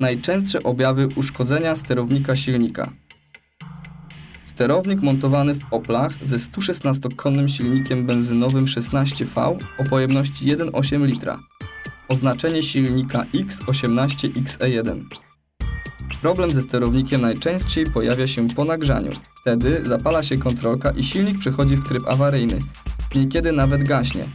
Najczęstsze objawy uszkodzenia sterownika silnika. Sterownik montowany w Oplach ze 116-konnym silnikiem benzynowym 16V o pojemności 1,8 litra. Oznaczenie silnika X18XE1. Problem ze sterownikiem najczęściej pojawia się po nagrzaniu. Wtedy zapala się kontrolka i silnik przechodzi w tryb awaryjny. Niekiedy nawet gaśnie.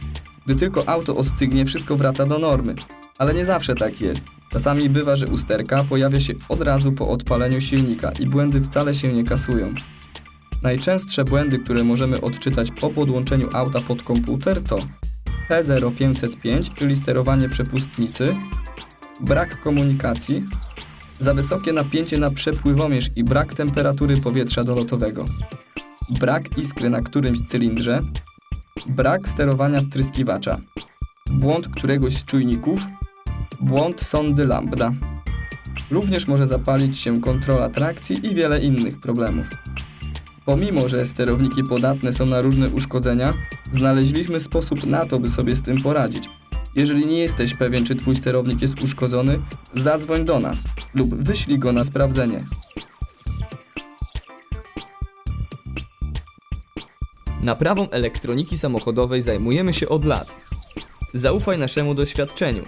Gdy tylko auto ostygnie, wszystko wraca do normy. Ale nie zawsze tak jest. Czasami bywa, że usterka pojawia się od razu po odpaleniu silnika i błędy wcale się nie kasują. Najczęstsze błędy, które możemy odczytać po podłączeniu auta pod komputer to P0505, czyli sterowanie przepustnicy, brak komunikacji, za wysokie napięcie na przepływomierz i brak temperatury powietrza dolotowego, brak iskry na którymś cylindrze, brak sterowania wtryskiwacza, błąd któregoś z czujników, błąd sondy lambda. Również może zapalić się kontrola trakcji i wiele innych problemów. Pomimo, że sterowniki podatne są na różne uszkodzenia, znaleźliśmy sposób na to, by sobie z tym poradzić. Jeżeli nie jesteś pewien, czy twój sterownik jest uszkodzony, zadzwoń do nas lub wyślij go na sprawdzenie. Naprawą elektroniki samochodowej zajmujemy się od lat. Zaufaj naszemu doświadczeniu.